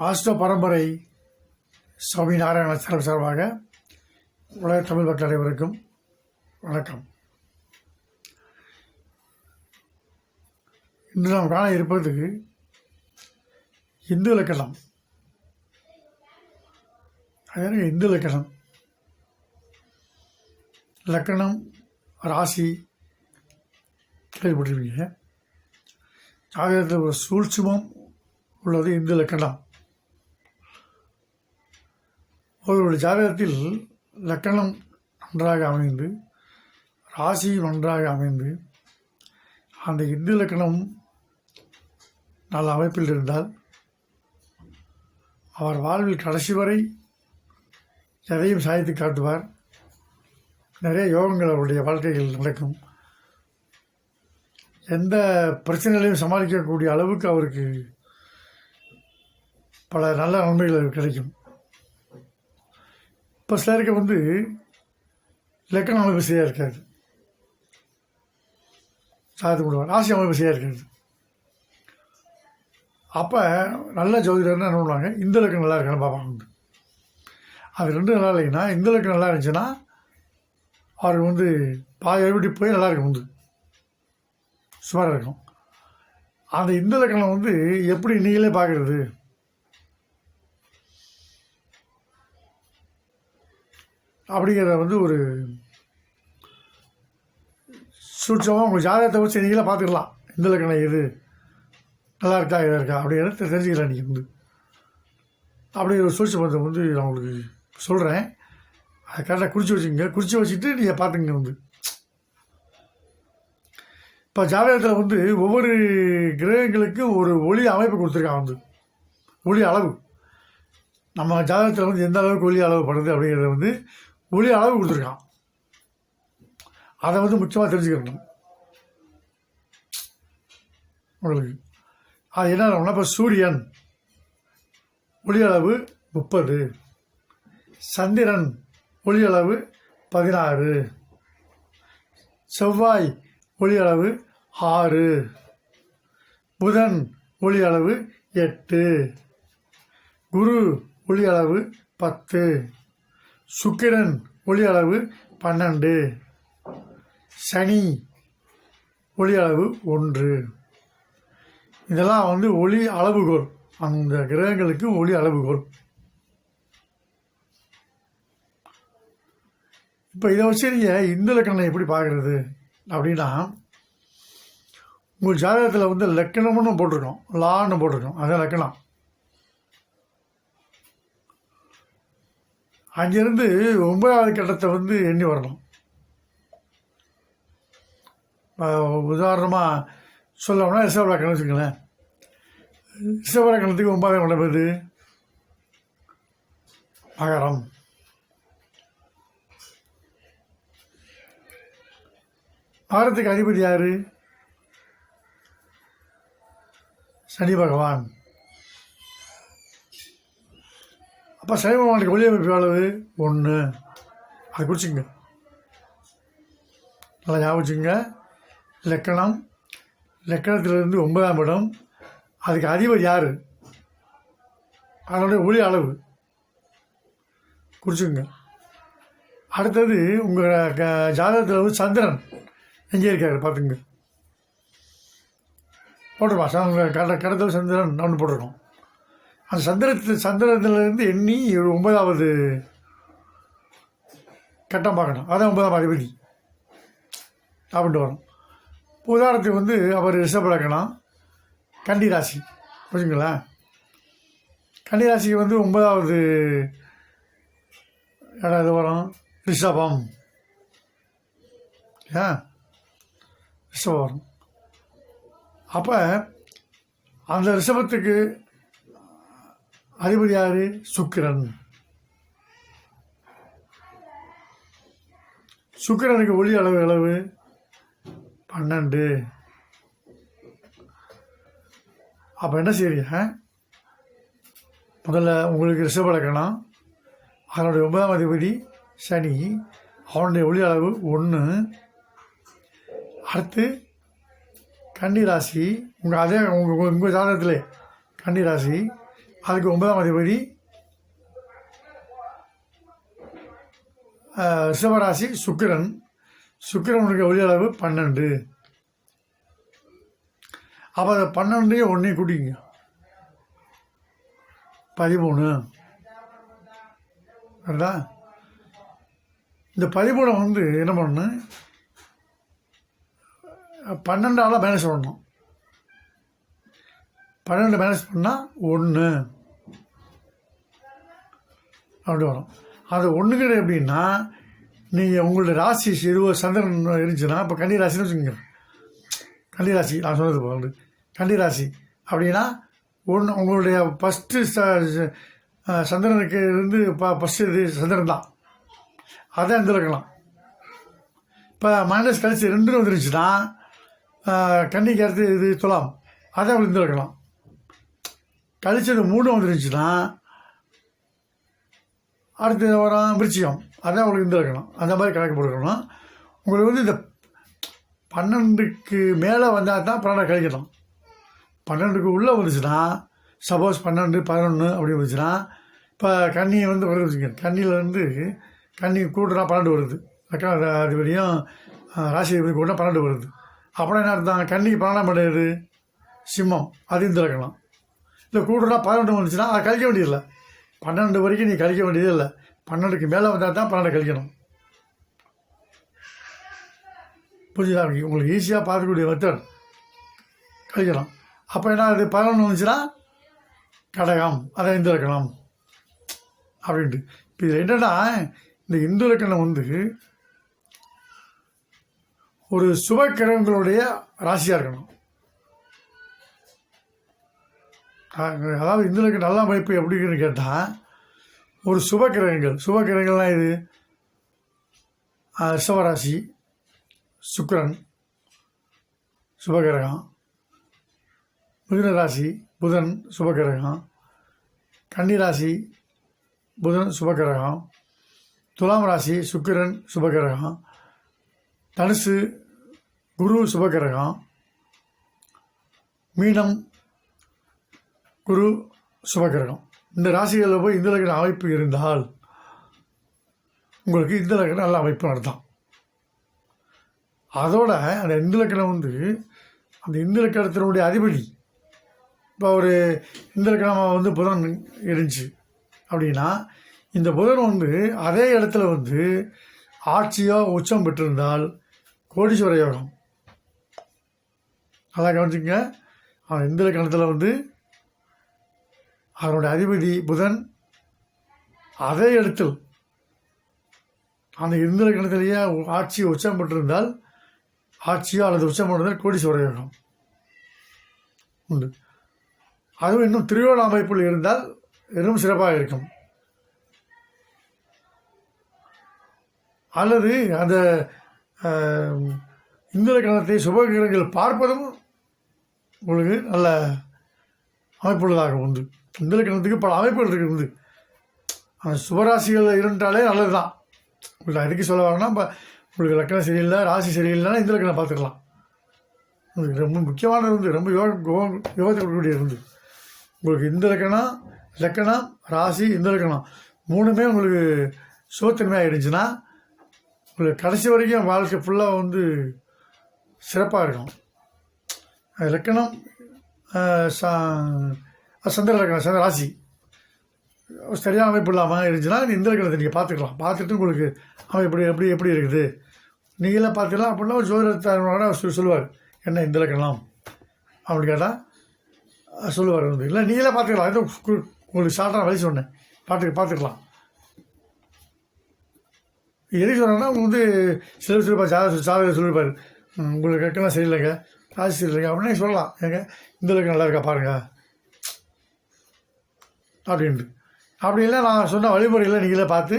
Astro பரம்பரை சுவாமி Narayana sir சார்பாக உலக தமிழ் மக்கள் அனைவருக்கும் வணக்கம். இன்று நாம் காண இருப்பது இந்து இலக்கணம். அதாவது இந்து இலக்கணம். லக்கணம் ராசி கேள்விப்பட்டிருப்பீங்க. ஜாதகத்தில் ஒரு சூழ்ச்சிமம் உள்ளது இந்து லக்கணம் ஒருவருடைய ஜாதகத்தில் லக்கணம் நன்றாக அமைந்து ராசி நன்றாக அமைந்து அந்த இந்து லக்கணம் நல்ல அமைப்பில் இருந்தால் அவர் வாழ்வில் கடைசி வரை எதையும் சாய்த்து காட்டுவார். நிறைய யோகங்கள் அவருடைய வாழ்க்கையில் நடக்கும். எந்த பிரச்சனைகளையும் சமாளிக்கக்கூடிய அளவுக்கு அவருக்கு பல நல்ல நன்மைகள் கிடைக்கும். இப்போ சிலருக்கு வந்து லக்கணம் அமைப்பு சரியாக இருக்காது. சாதித்து விடுவார் ராசி அமைப்பு சரியாக இருக்காது. அப்போ நல்ல ஜோதிடர்னு என்ன பண்ணுவாங்க? இந்த லக்கணம் நல்லா இருக்கான்னு பார்ப்பாங்க. அது ரெண்டும் நல்லா இல்லைன்னா இந்த லக்கம் நல்லா இருந்துச்சுன்னா அவர் வந்து பாதி விட்டு போய் நல்லா இருக்கும். வந்து சுமாராக இருக்கும். அந்த இந்த லக்கணம் வந்து எப்படி நீங்களே பார்க்குறது? அப்படிங்கிறத வந்து ஒரு சூட்சமாக உங்கள் ஜாதகத்தை வச்சு நீங்களே பார்த்துக்கலாம். இந்த லக்கணம் எது? நல்லா இருக்கா இதாக இருக்கா? அப்படிங்கிறத தெரிஞ்சுக்கலாம் நீங்கள் வந்து. அப்படி ஒரு சூட்சமத்தை வந்து நான் உங்களுக்கு சொல்கிறேன் அதை கரெக்டாக குறித்து வச்சுக்கோங்க. குறித்து வச்சுட்டு நீங்கள் பார்த்துங்க வந்து. இப்போ ஜாதகத்தில் வந்து ஒவ்வொரு கிரகங்களுக்கும் ஒரு ஒளி அமைப்பு கொடுத்துருக்கான் வந்து. ஒளி அளவு. நம்ம ஜாதகத்தில் வந்து எந்த அளவுக்கு ஒளி அளவு படுது அப்படிங்கிறத வந்து ஒளி அளவு கொடுத்துருக்கான். அதை வந்து முக்கியமாக தெரிஞ்சுக்கணும். உங்களுக்கு. அது என்ன இப்போ சூரியன் ஒளி அளவு முப்பது. சந்திரன் ஒளி அளவு பதினாறு. செவ்வாய் ஒளி அளவு ஆறு. புதன் ஒளி அளவு எட்டு. குரு ஒளி அளவு பத்து. சுக்கிரன் ஒளி அளவு பன்னெண்டு. சனி ஒளி அளவு ஒன்று. இதெல்லாம் வந்து ஒளி அளவுகோல். அந்த கிரகங்களுக்கு ஒளி அளவுகோல். இப்போ இதை வச்சு நீங்கள் இந்த லக்கணம் எப்படி பார்க்குறது? அப்படின்னா உங்கள் ஜாதகத்தில் வந்து லக்கணம்னு போட்டிருக்கோம் லான்னு போட்டிருக்கோம் அதான் லக்கணம். அங்கேருந்து ஒன்பதாவது கட்டத்தை வந்து எண்ணி வரணும். உதாரணமாக சொல்லணும்னா ரிஷபலக்கணம் வச்சுக்கங்களேன். ரிஷபலக்கணத்துக்கு ஒன்பதாம் இடம் எது? மகரம். மகரத்துக்கு அதிபதி யார்? சனி பகவான். அப்போ சைவ பகவானுக்கு ஒளி அளவு ஒன்று அது குறிச்சிங்க நல்லா ஞாபகம் வச்சுங்க லக்கணம். லக்கணத்திலிருந்து ஒன்பதாம் இடம். அதுக்கு அதிபர் யார்? அதனுடைய ஒளி அளவு. குறிச்சுங்க அடுத்தது உங்கள் க ஜாதகத்தில் வந்து சந்திரன் எங்கே இருக்காரு? பார்த்துங்க போட்டுருமா சந்திரன் கட கடத்தல் சந்திரன் ஒன்று போட்டிருக்கோம். அந்த சந்திரத்தில் சந்திரத்திலிருந்து எண்ணி ஒரு ஒன்பதாவது கட்டம் பார்க்கணும். அதான் ஒன்பதாம் அதிபதி. அப்படின்ட்டு வரும். உதாரணத்துக்கு வந்து அவர் ரிஷப லக்கணம் கன்னி ராசி. புரிஞ்சுங்களேன் கண்டி ராசிக்கு வந்து ஒன்பதாவது இடம் இது வரும்? ரிஷபம். ஏ ரிஷபம் வரும். அப்போ அந்த ரிஷபத்துக்கு அதிபதி யாரு? சுக்கிரன். சுக்கிரனுக்கு ஒளி அளவு அளவு பன்னெண்டு. அப்போ என்ன செய்றீங்க? முதல்ல உங்களுக்கு ரிஷபலக்கணம் அதனுடைய ஒன்பதாம் அதிபதி சனி. அவனுடைய ஒளி அளவு ஒன்று அடுத்து கன்னி ராசி உங்கள் அதே உங்கள் உங்கள் ஜாதகத்திலே கன்னி ராசி அதுக்கு ஒன்பதாம் அதிபதி சிவராசி ரிஷபராசி சுக்கிரன். சுக்கிரனுடைய ஒளியளவு பன்னெண்டு. அப்போ அதை பன்னெண்டையும் ஒன்றையும் கூட்டிங்க பதிமூணு. கரெக்டா? இந்த பதிமூணை வந்து என்ன பண்ணணும்? பன்னெண்டால் மைனஸ் பண்ணணும். பன்னெண்டு மைனஸ் பண்ணால் ஒன்று அப்படி வரும். அது ஒன்றுங்கிறது எப்படின்னா நீங்கள் உங்களுடைய ராசி இருபது சந்திரன் இருந்துச்சுன்னா இப்போ கன்னி ராசின்னு வச்சுக்கோங்க. கன்னி ராசி நான் சொன்னது போகிறது கன்னி ராசி அப்படின்னா ஒன்று உங்களுடைய ஃபஸ்ட்டு சந்திரனுக்கு இருந்து ப ஃபஸ்ட்டு இது சந்திரன் தான். அதான் இருந்துருக்கலாம் இப்போ மைனஸ் கழிச்சு ரெண்டுன்னு வந்துருச்சுன்னா கன்னிக்கு அடுத்து இது துலாம். அதை அப்படி இருந்திருக்கலாம் கழிச்சது மூணு வந்துருந்துச்சுன்னா அடுத்து வரான் விருச்சிகம் அதான் உங்களுக்கு இருந்திருக்கலாம் அந்த மாதிரி கணக்கு போட்டுக்கணும் உங்களுக்கு வந்து இந்த பன்னெண்டுக்கு மேலே வந்தால் தான் பன்னெண்டை கழிக்கலாம் பன்னெண்டுக்கு உள்ளே வந்துச்சுன்னா சப்போஸ் பன்னெண்டு பதினொன்று அப்படி வந்துச்சுன்னா இப்போ கண்ணியை வந்து வருது வச்சுக்கோங்க. கண்ணியிலேருந்து கண்ணி கூட்டுனா பன்னெண்டு வருது. அக்கா அதிபதியும் ராசி அதிபதி கூட்டினா பன்னெண்டு வருது. அப்புறம் என்ன அர்த்தம்? கண்ணிக்கு பன்னெண்டாம் பண்ணுறது சிம்மம். அது இந்த இலக்கணம் இல்லை கூட்டுனா பதினொன்று வந்துச்சுன்னா அதை கழிக்க வேண்டியதில்லை. பன்னெண்டு வரைக்கும் நீ கழிக்க வேண்டியது இல்லை. பன்னெண்டுக்கு மேலே வந்தால் தான் பன்னெண்டு கழிக்கணும். புரிஞ்சுதா உங்களுக்கு? ஈஸியாக பார்க்கக்கூடிய மெத்தட் கழிக்கலாம். அப்போ என்ன இது பதினொன்று வந்துச்சுன்னா கடகம் அதை இந்து இலக்கணம் அப்படின்ட்டு. இப்போ இதில் என்னென்னா இந்த இந்து இலக்கணம் வந்து ஒரு சுப கிரகங்களுடைய ராசியாக இருக்கணும். அதாவது இந்திரனுக்கு நல்ல அமைப்பு எப்படின்னு கேட்டால் ஒரு சுப கிரகங்கள் சுப கிரகங்கள்லாம் இது ரிஷவராசி சுக்கரன் சுக்கிரன் சுபகிரகம் மிதுன ராசி புதன் சுபகிரகம் கன்னி ராசி புதன் சுபகிரகம் துலாம் ராசி சுக்கிரன் சுபகிரகம் தனுசு குரு சுபகிரகம் மீனம் குரு சுபகிரகம். இந்த ராசிகளில் போய் இந்த லக்ன அமைப்பு இருந்தால் உங்களுக்கு இந்த லக்னம் நல்ல அமைப்பு நடத்தான் அதோட அந்த இந்து லக்கணம் வந்து அந்த இந்து லக்கணத்தினுடைய அதிபதி இப்போ ஒரு இந்து லக்கணமாக வந்து புதன் இருந்துச்சு அப்படின்னா இந்த புதன் வந்து அதே இடத்துல வந்து ஆட்சியோ உச்சம் பெற்றிருந்தால் கோடீஸ்வர யோகம். நல்லா கவனிச்சுங்க அந்த இந்து லக்கணத்தில் வந்து அதனுடைய அதிபதி புதன் அதே இடத்தில் அந்த இந்திர கணத்திலேயே ஆட்சி உச்சம் பெற்றிருந்தால் ஆட்சியோ அல்லது உச்சம் பெற்றிருந்தால் கோடீஸ்வர யோகம் உண்டு. அதுவும் இன்னும் திரியோண அமைப்பில் இருந்தால் இன்னும் சிறப்பாக இருக்கும். அல்லது அந்த இந்திர கணத்தை லக்கணத்தை சுபகிரகங்கள் பார்ப்பதும் உங்களுக்கு நல்ல அமைப்புள்ளதாக உண்டு. இந்து லக்கணத்துக்கு பல அமைப்புகள் இருக்குது அந்த சுபராசிகள் இருந்தாலே நல்லது தான் உங்களுக்கு அதுக்கு சொல்ல வரேன்னா இப்போ உங்களுக்கு லக்கணம் சரியில்லை ராசி சரியில்லைன்னா இந்த லக்கணம் பார்த்துக்கலாம். உங்களுக்கு ரொம்ப முக்கியமானது இருந்து ரொம்ப யோக யோகத்தை கொடுக்கக்கூடிய இருந்து உங்களுக்கு இந்த லக்கணம் லக்கணம் ராசி இந்த லக்கணம் மூணுமே உங்களுக்கு சோத்தன்மையாக இருந்துச்சுன்னா உங்களுக்கு கடைசி வரைக்கும் வாழ்க்கை ஃபுல்லாக வந்து சிறப்பாக இருக்கும். லக்கணம் சா சந்திர லக்கணம் சந்திர ராசி. சரியான அமைப்பு இல்லாமல் இருந்துச்சுன்னா இந்த லக்கணத்தை நீங்கள் பார்த்துக்கலாம். பார்த்துட்டு உங்களுக்கு அவன் எப்படி எப்படி எப்படி இருக்குது. நீங்களாம் பார்த்துக்கலாம். அப்படின்னா ஒரு ஜோதிடத்தாரோட சொல்லுவார் என்ன இந்த லக்கணம் அப்படின்னு கேட்டால் சொல்லுவார் வந்து. இல்லை நீங்களே பார்த்துக்கலாம். இது உங்களுக்கு ஷார்ட்டாக வழி சொன்னேன். பார்த்து பார்த்துக்கலாம். எதுக்கு சொன்னேன்னா வந்து சில சொல்லிப்பார் ஜாதக ஜாதகர் சொல்லியிருப்பார் உங்களுக்கு லக்கணம் சரியில்லைங்க. ராசி சரியில்லைங்க. அப்படின்னே சொல்லலாம். ஏங்க இந்த லக்கணம் நல்லா இருக்கா பாருங்கள் அப்படின்ட்டு. அப்படி இல்லை நான் சொன்ன வழிமுறைகளை நீங்களே பார்த்து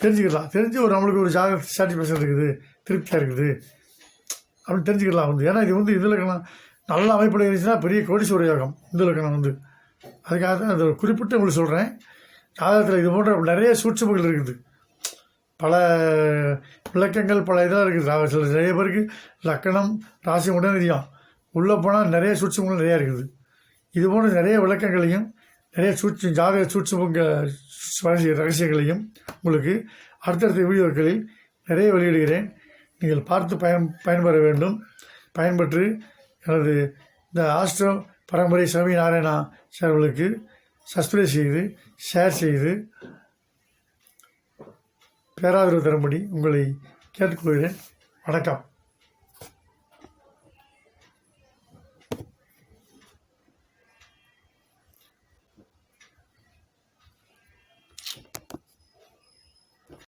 தெரிஞ்சுக்கலாம். தெரிஞ்சு ஒரு நம்மளுக்கு ஒரு ஜாக சாட்டிஸ்ஃபேக்ஷன் இருக்குது திருப்தியாக இருக்குது. அப்படின்னு தெரிஞ்சுக்கலாம் வந்து. ஏன்னா இது வந்து இதில் லக்கணம் நல்ல அமைப்பில் இருந்துச்சுன்னா பெரிய கோடீஸ்வர யோகம் இந்த லக்கணம் வந்து. அதுக்காக தான் அந்த குறிப்பிட்டு உங்களுக்கு சொல்கிறேன் ஜாதகத்தில் இது போன்ற நிறைய சூட்சமங்கள் இருக்குது. பல விளக்கங்கள் பல இதெல்லாம் இருக்குது. ஜாதகத்தில் நிறைய பேருக்கு லக்கணம் ராசி மட்டும் தெரியும் உள்ளே போனால் நிறைய சூட்சமங்கள் நிறையா இருக்குது. இது போன்ற நிறைய விளக்கங்களையும் நிறைய சூட்சி ஜாதக சூட்சுமங்க சுவாரஸ்ய ரகசியங்களையும் உங்களுக்கு அடுத்தடுத்த வீடியோக்களில் நிறைய வெளியிடுகிறேன். நீங்கள் பார்த்து பயன் பயன்பெற வேண்டும். பயன்பெற்று எனது இந்த ஆஸ்ட்ரோ பரம்பரை சுவாமி நாராயணா சார்களுக்கு சப்ஸ்கிரைப் செய்து ஷேர் செய்து பேராதரவு தரும்படி உங்களை கேட்டுக்கொள்கிறேன். வணக்கம்.